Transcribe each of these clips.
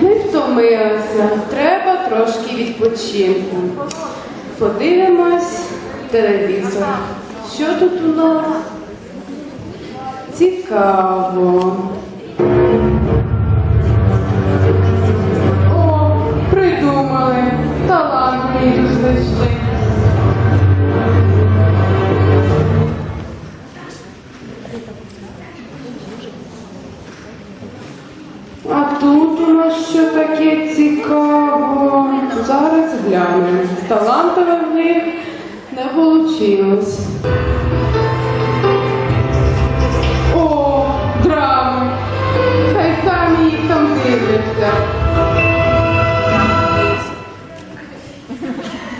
Ми втомилися. Треба трошки відпочинку. Подивимось телевізор. Що тут у нас? Цікаво. О, придумали. Талант мій тут знайшли. Цікаво? Зараз глянемо. Талантове в них не вийшло. О, драми. Хай самі їх там дивляться.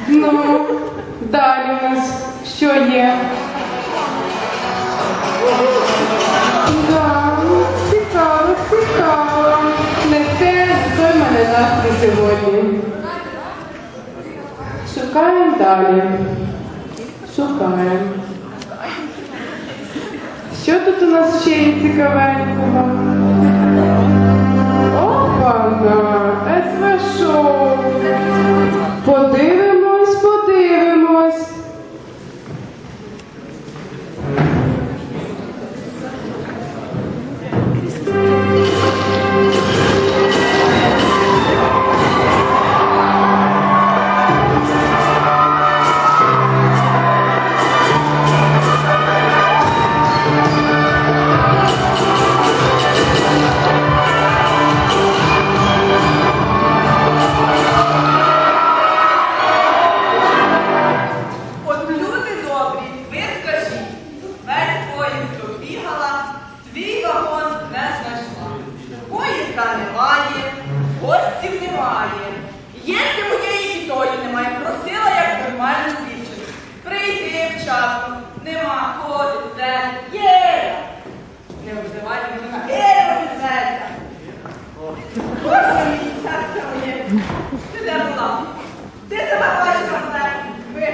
Ну, далі у нас що є? Сьогодні. Шукаємо далі. Шукаємо. Що тут у нас ще є цікавенького? Опа-на, СВ Вчасно. Нема, ходить, де є. Не обзивайте мене. Є, обзивається. Боже мій, серце моє. Ти де була? Ти себе бачила все. Боже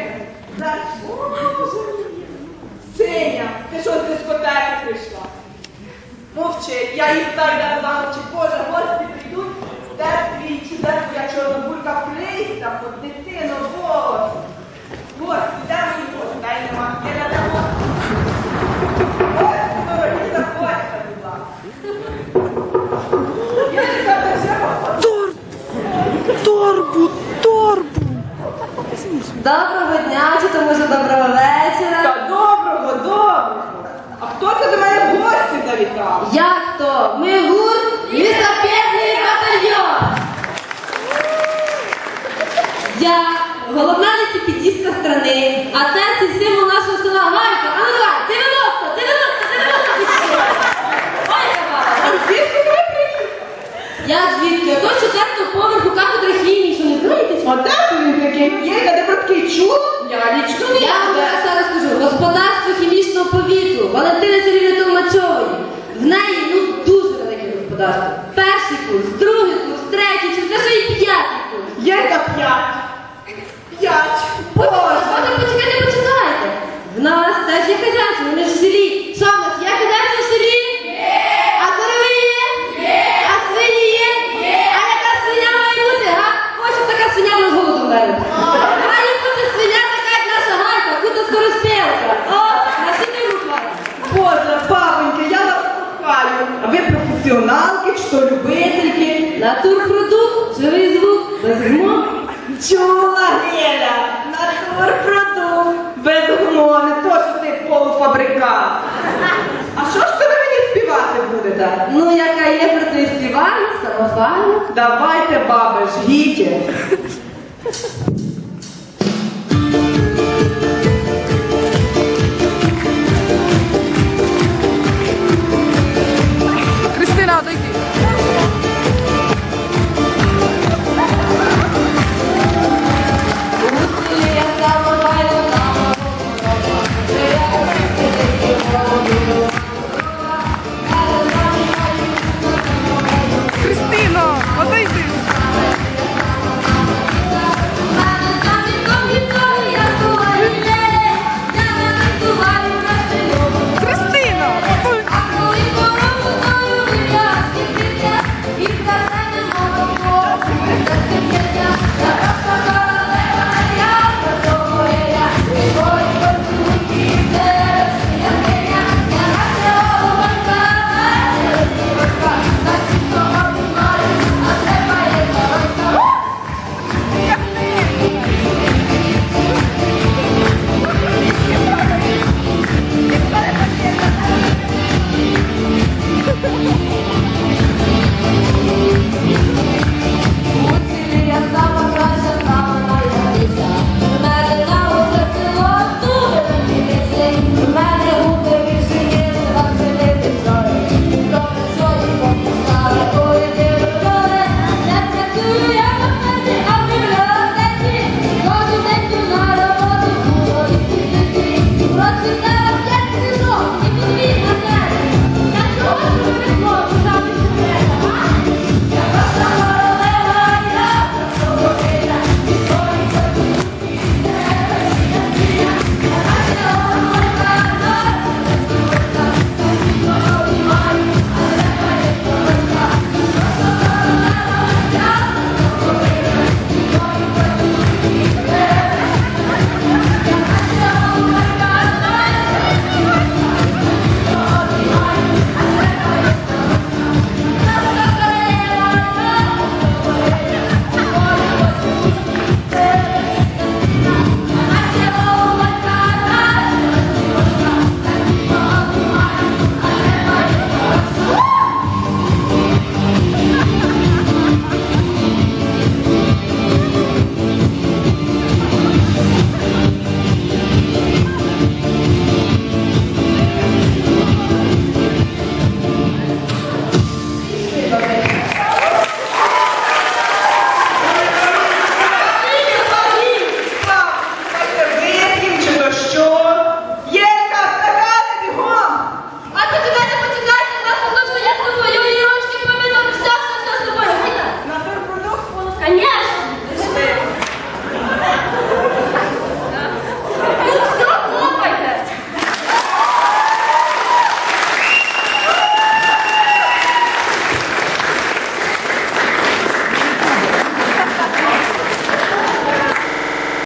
мій. Синя, ти що з дискотеки прийшла? Мовчи, я їх так де вона мовчить. Боже, гості прийдуть, де твій, чи де твоя чорнобурка Як то? Ми гурт лісопедний батальйон. Я головна лісопедістка страни, а це символ нашого села Галька. А ну давай, 90, 90, 90 Галька звідки? Я звідки? Ото четвертого поверху кафедри хімії, що не знаєте? це він такий? Є, де про такий чула? Я нічого не Я вам зараз скажу, господарство хімічного повітру Валентини Сергійовни Толмачової. В неї ну дуже велике. Перший курс, другий курс, третій, черкаши і п'ятий курс. Є та п'ять. П'ять. Потім, Боже. потім почекайте, почекайте. В нас теж є хазяйство, вони ж в селі. Що в нас, є хазяйство в селі? Є. А корови є? Є. А свині є? Є. А яка свиня має бути, га? Ось щоб така свиня в нас голоду вмерла. Має бути свиня така, як наша галька, кута скороспілка. О, на сіні рухає. Боже, бабоньки, я вас кохаю. А ви то любительки? Натурпродукт, живий звук, без гмо. Чула, Геля, натурпродукт, без гумони, то що ти полуфабрикат. А що ж це ви мені співати будете? Ну, яка є проти співальна, самофальна. Давайте, баби, жгіть.